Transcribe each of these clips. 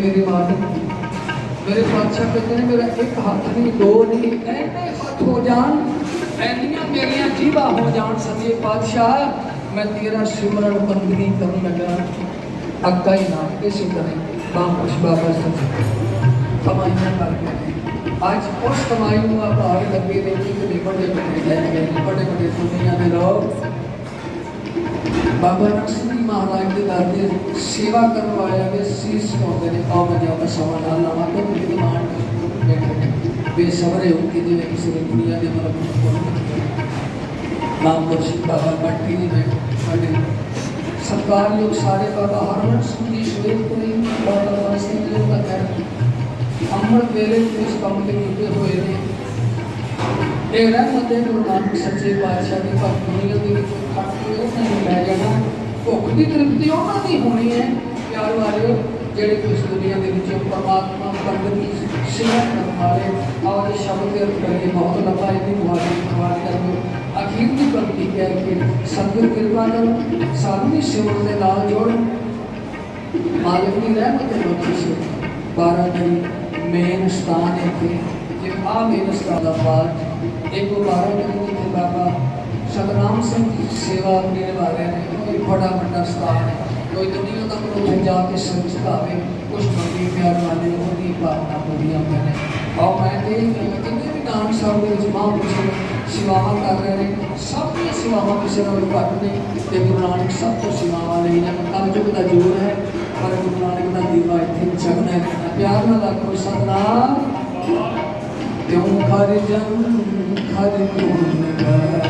ਮੇਰੀ ਮਾਲਕ ਮੇਰੇ ਪਾਤਸ਼ਾਹ ਕਹਿੰਦੇ ਨੇ, ਮੇਰਾ ਇੱਕ ਹੱਥ ਨਹੀਂ ਦੋ ਨਹੀਂ, ਐਨੇ ਹੱਥ ਹੋ ਜਾਣ, ਐਨੀਆਂ ਮੇਰੀਆਂ ਜੀਵਾ ਹੋ ਜਾਣ ਸੱਚੇ ਪਾਤਸ਼ਾਹ। ਮੈਂ ਤੇਰਾ ਸਿਮਰਨ ਬੰਦਗੀ ਕਰਨ ਲੱਗਾ। ਅੱਗਾ ਹੀ ਨਾ ਇਸੇ ਤਰ੍ਹਾਂ ਬਾਪਸ਼ ਬਾਬਾ ਸੱਚ। ਕਮਾਈਆਂ ਕਰ ਗਏ ਅੱਜ ਉਸ ਕਮਾਈ ਨੂੰ ਆਭਾਰ ਲੱਗੇ ਨੇ ਕਿ ਕਿਤੇ ਵੱਡੇ ਵੱਡੇ ਜਾਣਗੇ ਵੱਡੇ ਵੱਡੇ ਦੁਨੀਆ ਦੇ ਲੋਕ ਬਾਬਾ ਨਰਸਿੰਹ ਜੀ ਮਹਾਰਾਜ ਦੇ ਦਰ ਦੇ ਸੇਵਾ ਕਰਨ ਵਾਲਿਆਂ ਦੇ ਸੀਸ ਪਾਉਂਦੇ ਨੇ ਆਓ ਮੈਂ ਜਾਉਂਦਾ ਸਮਾਂ ਨਾਲ ਲਵਾਂ ਤੇ ਮੇਰੀ ਮਾਨ ਬੈਠੇ ਬੇਸਬਰੇ ਹੋ ਕੇ ਜਿਵੇਂ ਕਿਸੇ ਨੇ ਦੁਨੀਆ ਦੇ ਮਤਲਬ ਕੋਲ ਨਾਮ ਮੁਰਸ਼ਿਦ ਬਾਬਾ ਬੱਟੀ ਜੀ ਨੇ ਸਾਡੇ ਸਰਕਾਰਯੋਗ ਸਾਰੇ ਬਾਬਾ ਹਰਮਨ ਸਿੰਘ ਜੀ ਸ਼ਵੇਤ ਕੋਈ ਬਾਬਾ ਵਾਸੀ ਜੀ ਦਾ ਕਹਿ ਅੰਮ੍ਰਿਤ ਵੇਲੇ ਇਸ ਕੰਮ ਤੇ ਕੀਤੇ ਹੋਏ ਨੇ ਇਹ ਰਹਿਮਤ ਹੈ ਗੁਰੂ ਨਾਨਕ ਸੱਚੇ ਪਾਤਸ਼ਾਹ ਦੀ ਪਰ ਦੁਨੀਆ ਦੇ ਵਿੱਚ ਖੱਟ ਕੇ ਉਹ ਨਹੀਂ ਲੈ ਜਾਣਾ ਭੁੱਖ ਤ੍ਰਿਪਤੀ ਉਹਨਾਂ ਦੀ ਹੋਣੀ ਹੈ। ਪਿਆਰ ਵਾਲਿਓ, ਜਿਹੜੇ ਇਸ ਦੁਨੀਆ ਦੇ ਵਿੱਚ ਪਰਮਾਤਮਾ ਪ੍ਰਗਟ ਦੀ ਕਰਨ ਵਾਲੇ ਔਰ ਸ਼ਬਦ ਦੇ ਕਰੀਏ ਬਹੁਤ ਲੰਬਾ ਇਹਦੀ ਮੁਹਾਰੀ ਮੁਹਾਰੀ ਕਰੋ ਅਖੀਰ ਦੀ ਪੰਕਤੀ ਕਹਿ ਕੇ ਸਤਿਗੁਰ ਕਿਰਪਾ ਕਰੋ, ਸਾਨੂੰ ਵੀ ਸਿਮਰਨ ਦੇ ਨਾਲ ਜੋੜ। ਮਾਲਕ ਦੀ ਰਹਿਮਤ ਤੇ ਬਖਸ਼ਿਸ਼ ਬਾਰਾਂ ਦਿਨ ਮੇਨ ਸਥਾਨ ਹੈ ਜੇ ਆ ਮੇਨ ਸਥਾਨ ਦਾ ਪਾਠ ਇੱਕ ਬਾਰਾਂ ਦਿਨ ਜਿੱਥੇ ਬਾਬਾ ਸਤਨਾਮ ਸਿੰਘ ਜੀ ਸੇਵਾ ਨਿਭਾ ਰਹੇ ਨੇ। ਉਹ ਇੱਕ ਬੜਾ ਵੱਡਾ ਸਥਾਨ ਹੈ। ਕੋਈ ਦੁਨੀਆ ਦਾ ਕੋਈ ਉੱਥੇ ਜਾ ਕੇ ਸੰਚ ਭਾਵੇ ਕੁਛ ਮੰਗੀ, ਪਿਆਰ ਵਾਲੇ ਉਹਦੀ ਭਾਵਨਾ ਪੂਰੀ ਆਉਂਦੇ ਨੇ ਔਰ ਮੈਂ ਤੇ ਜਿੰਨੇ ਵੀ ਨਾਮ ਸਾਹਿਬ ਦੇ ਵਿੱਚ ਮਹਾਂਪੁਰਸ਼ ਸੇਵਾਵਾਂ ਕਰ ਰਹੇ ਨੇ। ਸਭ ਦੀਆਂ ਸੇਵਾਵਾਂ ਕਿਸੇ ਨਾਲੋਂ ਘੱਟ ਨੇ ਤੇ ਗੁਰੂ ਨਾਨਕ ਸਭ ਤੋਂ ਸੇਵਾਵਾਂ ਲਈ ਨੇ। ਕੰਮ ਚੁੱਕ ਦਾ ਜੋਰ ਹੈ, ਪਰ ਗੁਰੂ ਨਾਨਕ ਦਾ ਦੀਵਾ ਇੱਥੇ ਜਗਣਾ ਹੈ। ਪਿਆਰ ਨਾਲ ਆਖੋ, ਸਤਨਾਮ। ਕਿਉਂ ਖਰ ਜਨ ਖਰ ਗੁਣ ਗਾ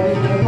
Thank you.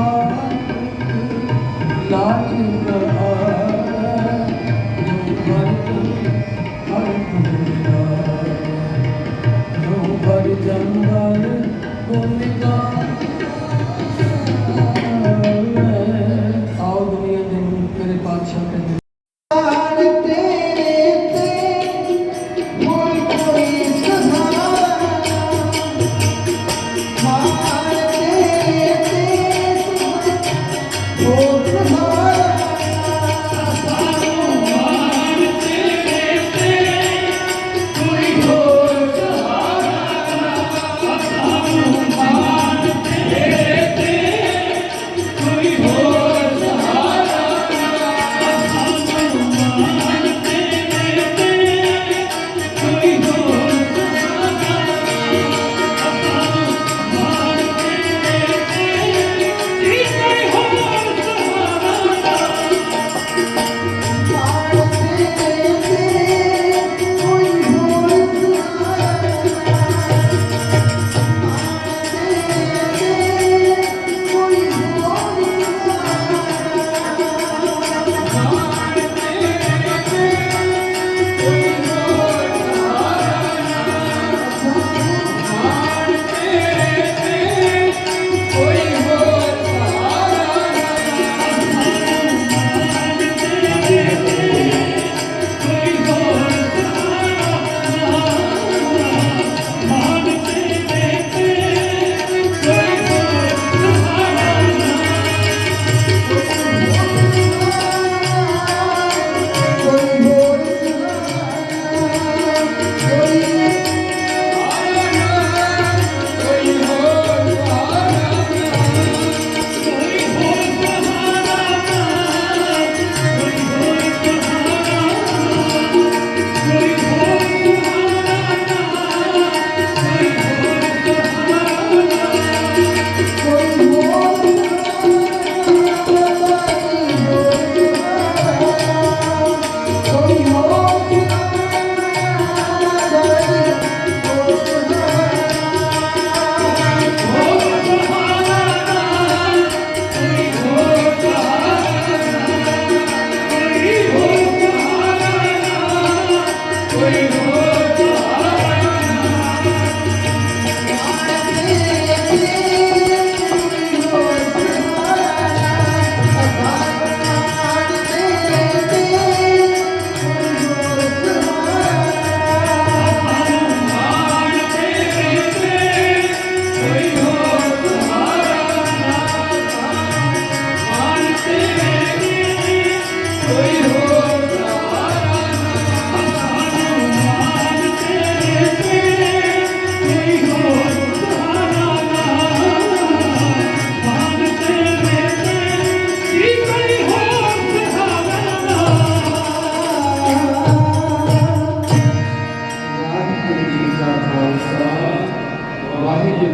ਜੀ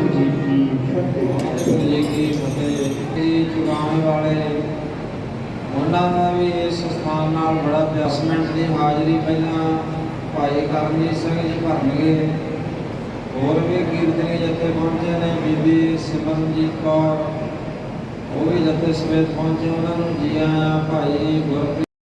ਕੀ ਫਤਿਹ ਤੇ ਜੁਗਾਉਣ ਵਾਲੇ ਉਹਨਾਂ ਦਾ ਵੀ ਇਸ ਸਥਾਨ ਨਾਲ ਬੜਾ ਪਿਆਸਮੈਂਟ ਦੀ ਹਾਜ਼ਰੀ ਪਹਿਲਾਂ ਭਾਈ ਕਰਨੀ ਸਿੰਘ ਜੀ ਭਰਨਗੇ ਹੋਰ ਵੀ ਕੀਰਤਨੀ ਜਥੇ ਪਹੁੰਚੇ ਨੇ ਬੀਬੀ ਸਿਮਰਨਜੀਤ ਕੌਰ ਉਹ ਵੀ ਜਥੇ ਸਮੇਤ ਪਹੁੰਚੇ ਉਹਨਾਂ ਨੂੰ ਜੀ ਆਇਆਂ ਭਾਈ ਗੁਰਪ੍ਰੀਤ